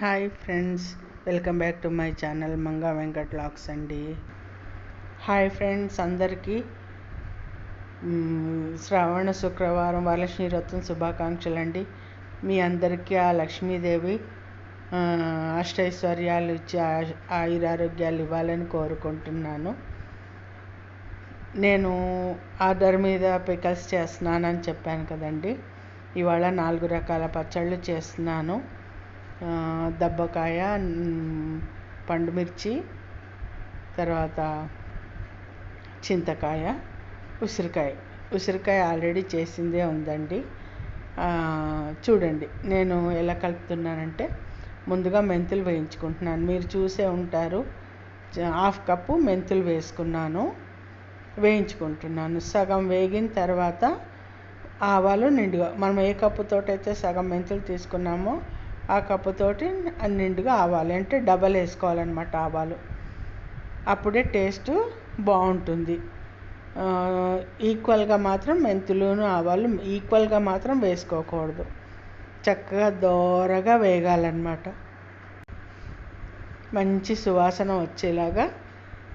Hi friends welcome back to my channel Manga Venkat లాక్స్ అండి. Hi friends అందరికీ శ్రావణ శుక్రవారం వరలక్ష్మి వ్రతం శుభాకాంక్షలు అండి మీ అందరికీ ఆ లక్ష్మీదేవి అష్టైశ్వర్యాలు ఇచ్చి ఆ- ఆయురారోగ్యాలు ఇవ్వాలని కోరుకుంటున్నాను. నేను ఆర్డర్ మీద పికల్స్ చేస్తున్నానని చెప్పాను కదండి. ఇవాళ నాలుగు రకాల పచ్చళ్ళు చేస్తున్నాను. దబ్బకాయ పండుమిర్చి తర్వాత చింతకాయ ఉసిరికాయ. ఉసిరికాయ ఆల్రెడీ చేసిందే ఉందండి. చూడండి నేను ఎలా కలుపుతున్నానంటే ముందుగా మెంతులు వేయించుకుంటున్నాను. మీరు చూసే ఉంటారు హాఫ్ కప్పు మెంతులు వేసుకున్నాను వేయించుకుంటున్నాను. సగం వేగిన తర్వాత ఆవాలు నిండుగా మనం ఏ కప్పుతోటైతే సగం మెంతులు తీసుకున్నామో ఆ కప్పుతోటి నిండుగా ఆవాలు. అంటే డబల్ వేసుకోవాలన్నమాట ఆవాలు. అప్పుడే టేస్ట్ బాగుంటుంది. ఈక్వల్గా మాత్రం మెంతులను ఆవాలు ఈక్వల్గా మాత్రం వేసుకోకూడదు. చక్కగా దోరగా వేగాలన్నమాట. మంచి సువాసన వచ్చేలాగా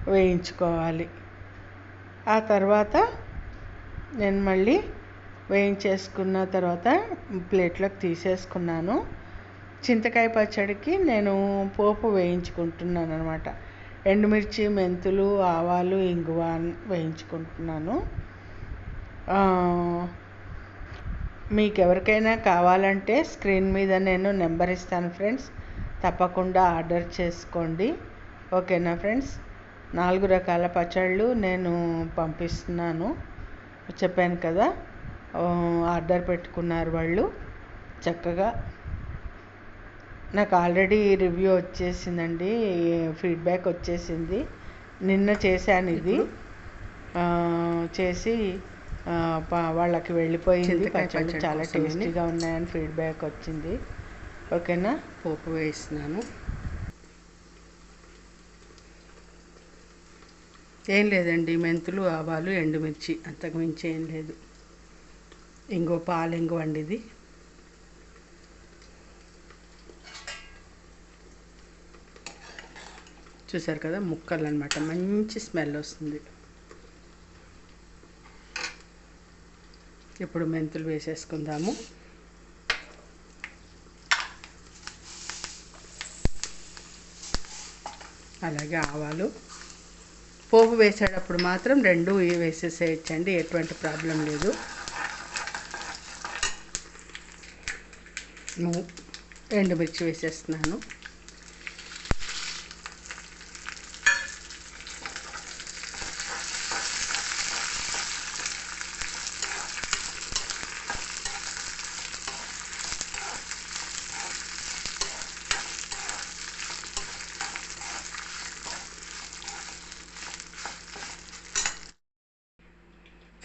వేయించుకోవాలి. ఆ తర్వాత నేను మళ్ళీ వేయించేసుకున్న తర్వాత ప్లేట్లోకి తీసేసుకున్నాను. చింతకాయ పచ్చడికి నేను పోపు వేయించుకుంటున్నాను అనమాట ఎండుమిర్చి మెంతులు ఆవాలు ఇంగువ వేయించుకుంటున్నాను. మీకు ఎవరికైనా కావాలంటే స్క్రీన్ మీద నేను నెంబర్ ఇస్తాను ఫ్రెండ్స్. తప్పకుండా ఆర్డర్ చేసుకోండి. ఓకేనా ఫ్రెండ్స్? నాలుగు రకాల పచ్చళ్ళు నేను పంపిస్తున్నాను. చెప్పాను కదా ఆర్డర్ పెట్టుకున్నారు వాళ్ళు. చక్కగా నాకు ఆల్రెడీ రివ్యూ వచ్చేసిందండి ఫీడ్బ్యాక్ వచ్చేసింది. నిన్న చేశాను ఇది. చేసి వాళ్ళకి వెళ్ళిపోయింది. పచ్చడి చాలా. టేస్టీగా ఉన్నాయని ఫీడ్బ్యాక్ వచ్చింది. ఓకేనా? పోపు వేస్తున్నాను. ఏం లేదండి మెంతులు ఆవాలు ఎండుమిర్చి. అంతకు మించి ఏం లేదు. ఇంకో పాలు ఇంకో వండిది. చూసారు కదా ముక్కలు అనమాట మంచి స్మెల్ వస్తుంది. ఇప్పుడు మెంతులు వేసేసుకుందాము. అలాగే ఆవాలు. పోపు వేసేటప్పుడు మాత్రం రెండు వేసేసేయచ్చండి ఎటువంటి ప్రాబ్లం లేదు. ఎండుమిర్చి వేసేస్తున్నాను.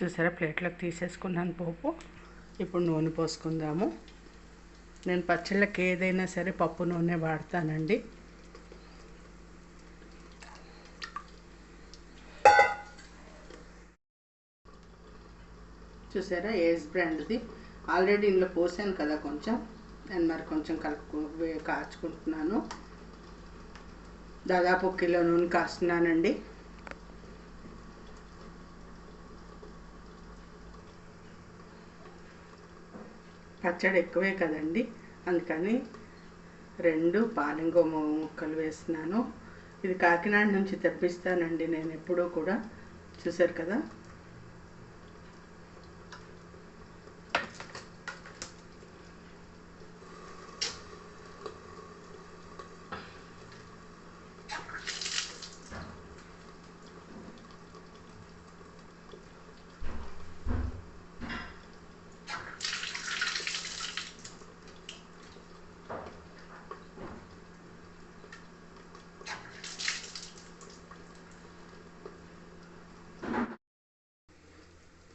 చూసారా? ప్లేట్లోకి తీసేసుకున్నాను పోపు. ఇప్పుడు నూనె పోసుకుందాము. నేను పచ్చళ్ళకి ఏదైనా సరే పప్పు నూనె వాడతానండి. చూసారా? ఏజ్ బ్రాండ్ది. ఆల్రెడీ ఇందులో పోసాను కదా కొంచెం. నేను మరి కొంచెం కలుపు కాచుకుంటున్నాను. దాదాపు ఒక కిలో నూనె కాస్తున్నానండి. పచ్చడి ఎక్కువే కదండి. అందుకని రెండు పాలింగోమ ముక్కలు వేసినాను ఇది కాకినాడ నుంచి తెప్పిస్తానండి నేను ఎప్పుడూ కూడా. చూసారు కదా?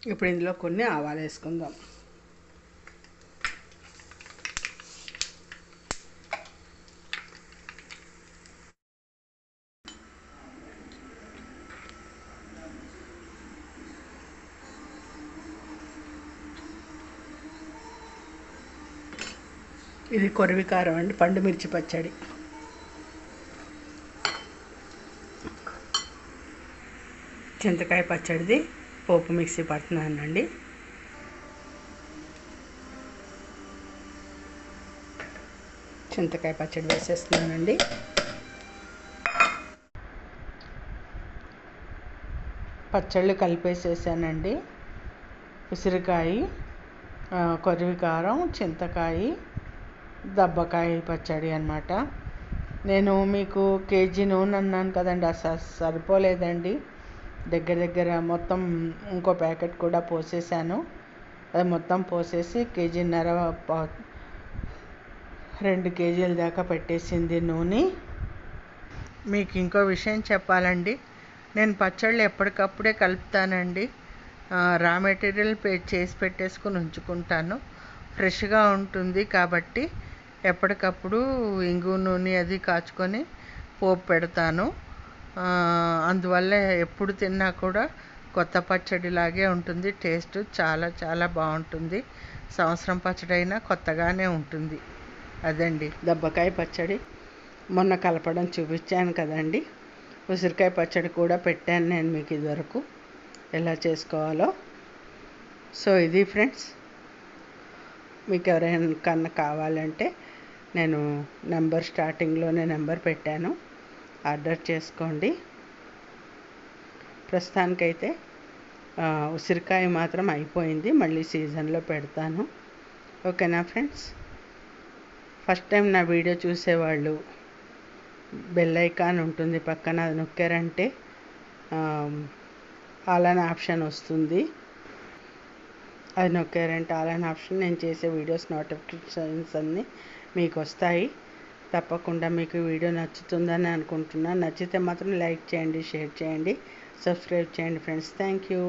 ఇప్పుడు ఇందులో కొన్ని ఆవాలు వేసుకుందాం. ఇది కొరివికారం అండి పండు మిర్చి పచ్చడి. చింతకాయ పచ్చడిది. పోపు మిక్సీ పడుతున్నానండి. చింతకాయ పచ్చడి వేసేస్తున్నానండి. పచ్చళ్ళు కలిపేసేసానండి. ఉసిరికాయ కొరివికారం కొరివి కారం చింతకాయ దబ్బకాయ పచ్చడి అన్నమాట. నేను మీకు కేజీ నూనె అన్నాను కదండి అసలు సరిపోలేదండి. దగ్గర దగ్గర మొత్తం ఇంకో ప్యాకెట్ కూడా పోసేసాను. అది మొత్తం పోసేసి కేజీన్నర పా- రెండు కేజీల దాకా పెట్టేసింది నూనె. మీకు ఇంకో విషయం చెప్పాలండి. నేను పచ్చళ్ళు ఎప్పటికప్పుడే కలుపుతానండి. రా మెటీరియల్ పే చేసి పెట్టేసుకుని ఉంచుకుంటాను. ఫ్రెష్గా ఉంటుంది కాబట్టి ఎప్పటికప్పుడు ఇంగు నూనె అది కాచుకొని పోపు పెడతాను. అందువల్ల ఎప్పుడు తిన్నా కూడా కొత్త పచ్చడిలాగే ఉంటుంది. టేస్ట్ చాలా చాలా బాగుంటుంది. సంవత్సరం పచ్చడి అయినా కొత్తగానే ఉంటుంది. అదండి. దబ్బకాయ పచ్చడి. మొన్న కలపడం చూపించాను కదండి. ఉసిరికాయ పచ్చడి కూడా పెట్టాను నేను మీకు ఇదివరకు. ఎలా చేసుకోవాలో. సో ఇది ఫ్రెండ్స్. మీకు ఎవరైనా కన్నా కావాలంటే నేను నెంబర్ స్టార్టింగ్లోనే నెంబర్ పెట్టాను. ఆర్డర్ చేసుకోండి. ప్రస్తుతానికైతే ఉసిరికాయ మాత్రం అయిపోయింది. మళ్ళీ సీజన్లో పెడతాను. ఓకేనా ఫ్రెండ్స్? ఫస్ట్ టైం నా వీడియో చూసేవాళ్ళు బెల్ ఐకాన్ ఉంటుంది పక్కన అది నొక్కారంటే ఆల్ ఆప్షన్ వస్తుంది. అది నొక్కారంటే ఆల్ అన్ ఆప్షన్. నేను చేసే వీడియోస్ నోటిఫికేషన్స్ అన్నీ మీకు వస్తాయి. తప్పకుండా మీకు వీడియో నచ్చుతుందని అనుకుంటున్నాను. నచ్చితే మాత్రం లైక్ చేయండి షేర్ చేయండి సబ్స్క్రైబ్ చేయండి ఫ్రెండ్స్. Thank you.